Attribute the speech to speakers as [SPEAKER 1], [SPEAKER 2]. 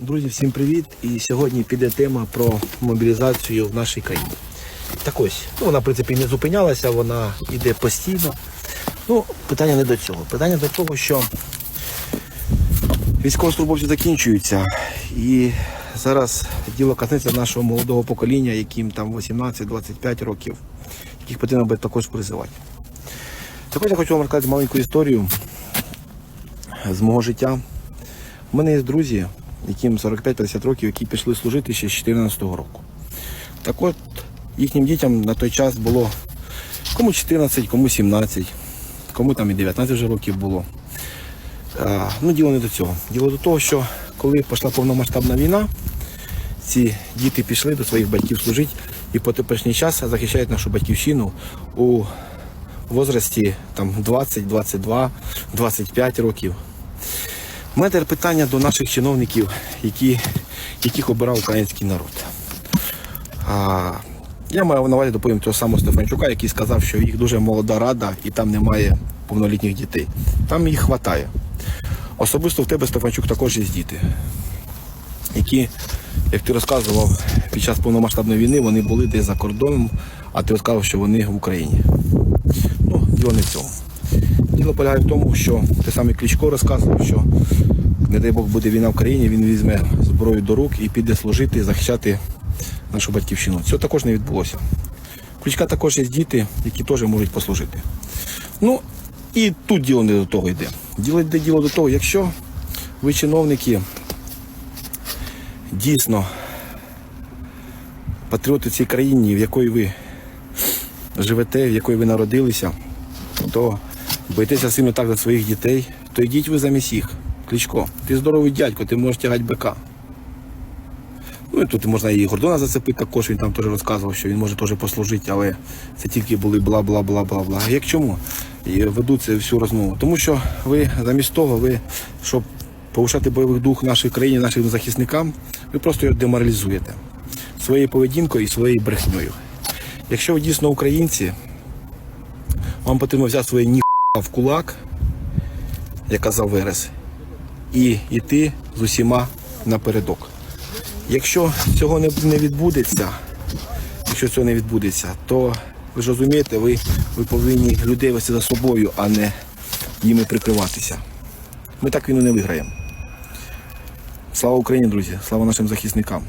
[SPEAKER 1] Друзі, всім привіт! І сьогодні піде тема про мобілізацію в нашій країні. Так ось, ну вона в принципі не зупинялася, вона йде постійно. Ну, питання не до цього. Питання до того, що військовослужбовці закінчуються. І зараз діло коснеться нашого молодого покоління, яким там 18-25 років, яких потрібно буде також призивати. Також я хочу вам розказати маленьку історію з мого життя. У мене є друзі, яким 45-50 років, які пішли служити ще з 2014 року. Так от, їхнім дітям на той час було кому 14, кому 17, кому там і 19 вже років було. А, ну, діло не до цього. Діло до того, що коли пішла повномасштабна війна, ці діти пішли до своїх батьків служити і по теперішній час захищають нашу батьківщину у возрасті там, 20, 22, 25 років. Мене тепер питання до наших чиновників, які, яких обирав український народ. А, я маю на увазі, допустим, того самого Стефанчука, який сказав, що їх дуже молода рада і там немає повнолітніх дітей. Там їх вистачає. Особисто в тебе, Стефанчук, також є діти, які, як ти розказував, під час повномасштабної війни вони були десь за кордоном, а ти розказав, що вони в Україні. Ну, діло не в цьому. Діло полягає в тому, що те саме Кличко розказував, що не дай Бог буде війна в країні, він візьме зброю до рук і піде служити, захищати нашу батьківщину. Цього також не відбулося. Кличка також є діти, які теж можуть послужити. Ну, і тут діло не до того йде. Діло йде діло до того, якщо ви чиновники дійсно патріоти цієї країни, в якої ви живете, в якої ви народилися, то боїтеся сильно так за своїх дітей, то йдіть ви замість їх. Кличко, ти здоровий дядько, ти можеш тягати бика. Ну і тут можна і Гордона зацепити також, він там теж розказував, що він може теж послужити, але це тільки були бла бла бла бла бла. А як чому? І ведуть це всю розмову. Тому що ви замість того, ви, щоб повишати бойовий дух нашої країни, нашим захисникам, ви просто його деморалізуєте своєю поведінкою і своєю брехньою. Якщо ви дійсно українці, вам потрібно взяти своє ні в кулак, як казав Верес, і йти з усіма напередок. Якщо цього не, не відбудеться, якщо цього не відбудеться, то ви ж розумієте, ви, ви повинні людей вести за собою, а не їми прикриватися. Ми так війну не виграємо. Слава Україні, друзі! Слава нашим захисникам!